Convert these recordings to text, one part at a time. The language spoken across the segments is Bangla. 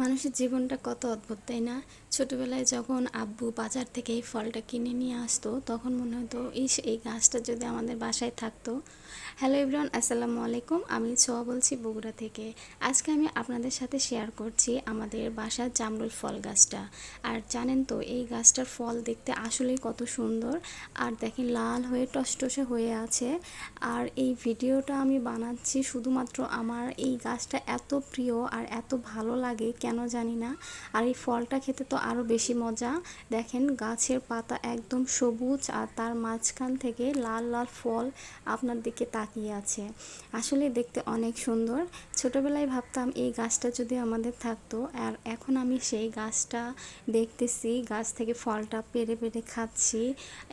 মানুষের জীবনটা কত অদ্ভুত, তাই না? ছোটোবেলায় যখন আব্বু বাজার থেকে এই ফলটা কিনে নিয়ে আসতো, তখন মনে হতো, ইস, এই গাছটা যদি আমাদের বাসায় থাকতো। হ্যালো ইব্রান আসসালামু আলাইকুম। আমি ছোয়া বলছি বগুড়া থেকে। আজকে আমি আপনাদের সাথে শেয়ার করছি আমাদের বাসার জামরুল ফল গাছটা। আর জানেন তো, এই গাছটার ফল দেখতে আসলেই কত সুন্দর। আর দেখেন, লাল হয়ে টসটসে হয়ে আছে। আর এই ভিডিওটা আমি বানাচ্ছি শুধুমাত্র আমার এই গাছটা এত প্রিয় আর এত ভালো লাগে কেন জানি না। আর এই ফলটা খেতে তো আরও বেশি মজা। দেখেন গাছের পাতা একদম সবুজ আর তার মাঝখান থেকে লাল লাল ফল আপনার দিকে তাকিয়ে আছে। আসলে দেখতে অনেক সুন্দর। ছোটোবেলায় ভাবতাম এই গাছটা যদি আমাদের থাকতো আর এখন আমি সেই গাছটা দেখতেছি, গাছ থেকে ফলটা পেরে পেরে খাচ্ছি,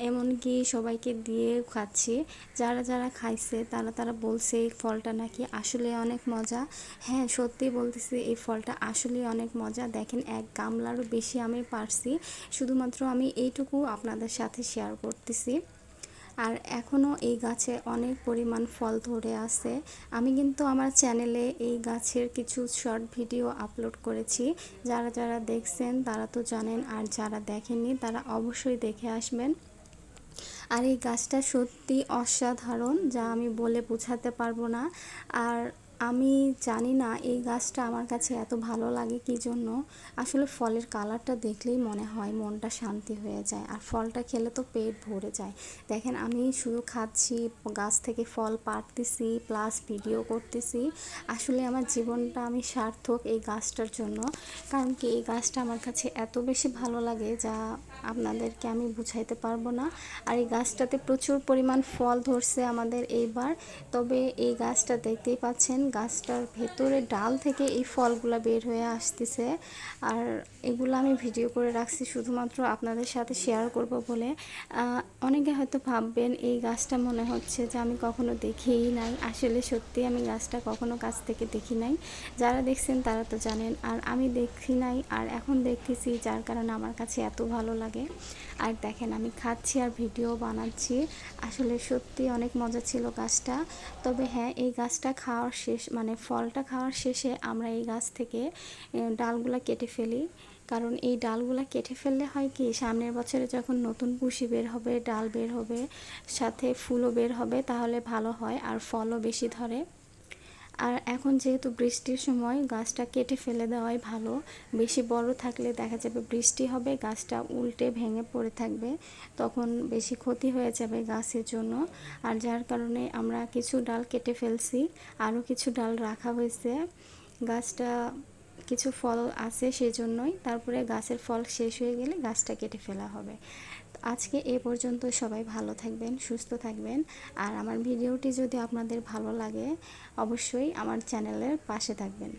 এমনকি সবাইকে দিয়ে খাচ্ছি। যারা যারা খাইছে তারা তারা বলছে এই ফলটা নাকি আসলে অনেক মজা। হ্যাঁ সত্যি বলতেছি এই ফলটা আসলে অনেক মজা। দেখেন, এক গামলারও বেশি আমি পারছি। শুধুমাত্র আমি এইটুকু আপনাদের সাথে শেয়ার করতেছি। আর এখনও এই গাছে অনেক পরিমাণ ফল ধরে আছে। আমি কিন্তু আমার চ্যানেলে এই গাছের কিছু শর্ট ভিডিও আপলোড করেছি। যারা যারা দেখছেন, তারা তো জানেন, আর যারা দেখেননি, তারা অবশ্যই দেখে আসবেন। আর এই গাছটা সত্যি অসাধারণ, যা আমি বলে বোঝাতে পারব না। আর আমি জানি না এই গাছটা আমার কাছে এত ভালো লাগে কি জন্য। আসলে ফলের কালারটা দেখলেই মনে হয় মনটা শান্তি হয়ে যায় আর ফলটা খেলে তো পেট ভরে যায়। দেখেন আমি শুধু খাচ্ছি, গাছ থেকে ফল পাড়তেছি প্লাস ভিডিও করতেছি। আসলে আমার জীবনটা আমি সার্থক এই গাছটার জন্য। কারণ কি এই গাছটা আমার কাছে এত বেশি ভালো লাগে যা আপনাদেরকে আমি বুঝাইতে পারব না। আর এই গাছটাতে প্রচুর পরিমাণ ফল ধরছে আমাদের এইবার। তবে এই গাছটা দেখতেই পাচ্ছেন, গাছটার ভেতরে ডাল থেকে এই ফলগুলো বের হয়ে আসতেছে। আর এগুলো আমি ভিডিও করে রাখছি শুধুমাত্র আপনাদের সাথে শেয়ার করব বলে। অনেকে হয়তো ভাববেন, এই গাছটা মনে হচ্ছে যে আমি কখনো দেখিই নাই। আসলে সত্যি আমি গাছটা কখনো কাছ থেকে দেখি নাই। যারা দেখছেন তারা তো জানেন, আর আমি দেখি নাই, আর এখন দেখতেছি যার কারণে আমার কাছে এত ভালো লাগে। আর দেখেন, আমি খাচ্ছি আর ভিডিও বানাচ্ছি। আসলে সত্যি অনেক মজা ছিল গাছটা। তবে হ্যাঁ এই গাছটা খাওয়ার শেষ মানে ফলটা খাওয়ার শেষে আমরা এই গাছ থেকে ডালগুলো কেটে ফেলি। কারণ এই ডালগুলা কেটে ফেললে হয় কি, সামনের বছরে যখন নতুন পুষি বের হবে, ডাল বের হবে, সাথে ফুলও বের হবে, তাহলে ভালো হয়। আর ফলও বেশি ধরে। আর এখন যেহেতু বৃষ্টির সময় গাছটা কেটে ফেলে দেওয়াই ভালো, বেশি বড় থাকলে দেখা যাবে বৃষ্টি হবে, গাছটা উল্টে ভেঙে পড়ে থাকবে, তখন বেশি ক্ষতি হয়ে যাবে গাছের জন্য। আর যার কারণে আমরা কিছু ডাল কেটে ফেলছি, আরও কিছু ডাল রাখা হয়েছে। গাছটা কিছু ফল আছে সেই জন্যই তারপরে গাছের ফল শেষ হয়ে গেলে গাছটা কেটে ফেলা হবে। আজকে এ পর্যন্ত সবাই ভালো থাকবেন, সুস্থ থাকবেন। আর আমার ভিডিওটি যদি আপনাদের ভালো লাগে, অবশ্যই আমার চ্যানেলের পাশে থাকবেন।